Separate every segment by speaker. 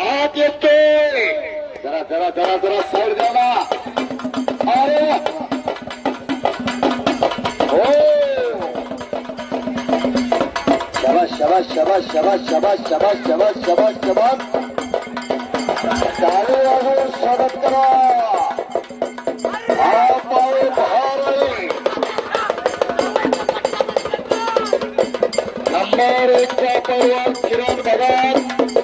Speaker 1: आत येतोय. जरा जरा जरा जरा साईड द्या ना. अरे! हो! शबाश शबाश शबाश शबाश शबाश शबाश शबाश शबाश शबाश चालू वाजवून स्वागत करा. हा पाऊल बहार नंबर एकचा पैलवान किरण भगत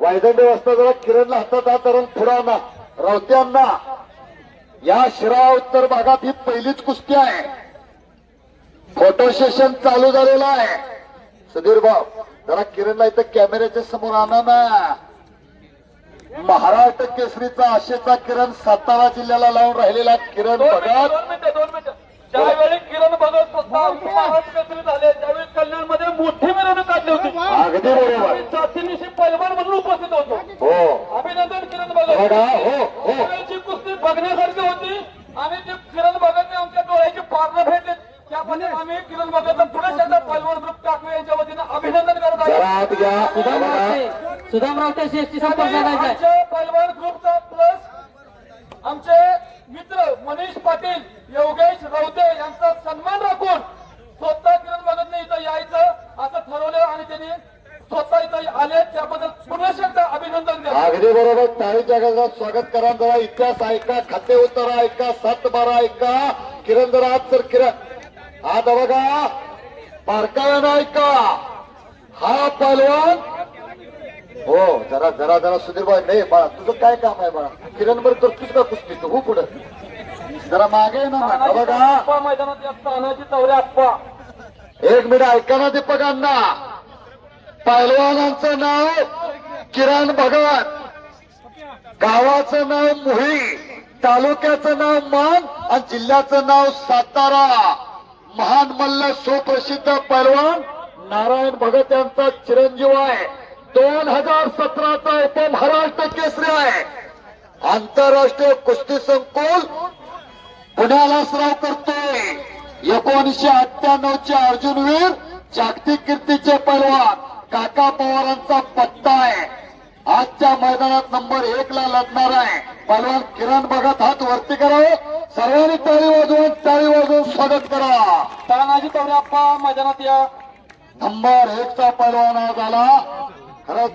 Speaker 1: वायदंड वाजता जरा किरणला हातात हात धरून पुढे आणा. रावत्यांना या शिरा उत्तर भागात ही पहिलीच कुस्ती आहे. फोटो सेशन चालू झालेलं आहे. सुधीर भाऊ जरा किरणला इथं कॅमेऱ्याच्या समोर आणा ना. महाराष्ट्र केसरीचा आशेचा किरण सातारा जिल्ह्याला लावून राहिलेला किरण भगत.
Speaker 2: ज्यावेळी किरण भगत महाराष्ट्र केसरी झाले त्यावेळी कल्याणमध्ये मोठी
Speaker 1: अगदी बरोबर
Speaker 2: आम्ही जातीनिशी पैलवान म्हणून उपस्थित होतो.
Speaker 1: हो.
Speaker 2: अभिनंदन किरण भगत
Speaker 1: बघा. हो हो
Speaker 2: त्यावेळची कुस्ती बघण्यासारखी होती. आणि ते किरण भगतने आमच्या डोळ्याची पारणं भेटले त्या पद्धतीने आम्ही किरण भगतला पुढे पैलवान ग्रुप टाकवे यांच्या वतीनं अभिनंदन करत
Speaker 1: जरा
Speaker 2: आहे
Speaker 1: आत घ्या बघा.
Speaker 3: सुदामराव त्या शेष्टी संपर्क साधायचा आहे.
Speaker 2: आमच्या पैलवान ग्रुपचा प्लस आमचे मित्र मनीष पाटील योगेश राऊते यांचा सन्मान राखून स्वतः किरण भगतने इथं यायचं असं ठरवलं आणि त्यांनी स्वतः इथं आले त्याबद्दल पुन्हा एकदा अभिनंदन करतो
Speaker 1: अगदी बरोबर. टाळीच्या गजरात स्वागत करा. जरा इतिहास ऐका खाते उत्तर ऐका सात बारा ऐका. किरण जरा आत सर किरण हा बघा. बारकाव्यानं ऐका. हा पहलवान हो जरा जरा जरा सुधीर भाई नाही बाळा तुझं काय काम आहे बाळा? किरण बरोबर करतोस का कुस्ती तू? हो पुढं. जरा मागे ना बघा.
Speaker 2: मैदानात या तानाजी चौरे आप्पा.
Speaker 1: एक मिनिट ऐका ना दीपकांना पहिलवानांचं नाव किरण भगत गावाचं नाव मोही तालुक्याचं नाव मान आणि जिल्ह्याचं नाव सातारा. महान मल्ल सुप्रसिद्ध पैलवान नारायण भगत यांचा चिरंजीव आहे. दोन हजार सतराचा उप महाराष्ट्र केसरी आहे. आंतरराष्ट्रीय कुस्ती संकुल पुण्याला सराव करतोय. एकोणीशे अठ्ठ्याण्णव चे अर्जुनवीर जागतिक कीर्तीचे पैलवान. काका पवारांचा पत्ता आहे. आजच्या मैदानात नंबर एक ला लढणार आहे. पैलवान किरण भगत हात वरती करावे सर्वांनी टाळी वाजवून टाळी वाजवून स्वागत करा.
Speaker 2: तानाजी आप्पा मैदानात या.
Speaker 1: नंबर एक चा पैलवान आज आला. खरंच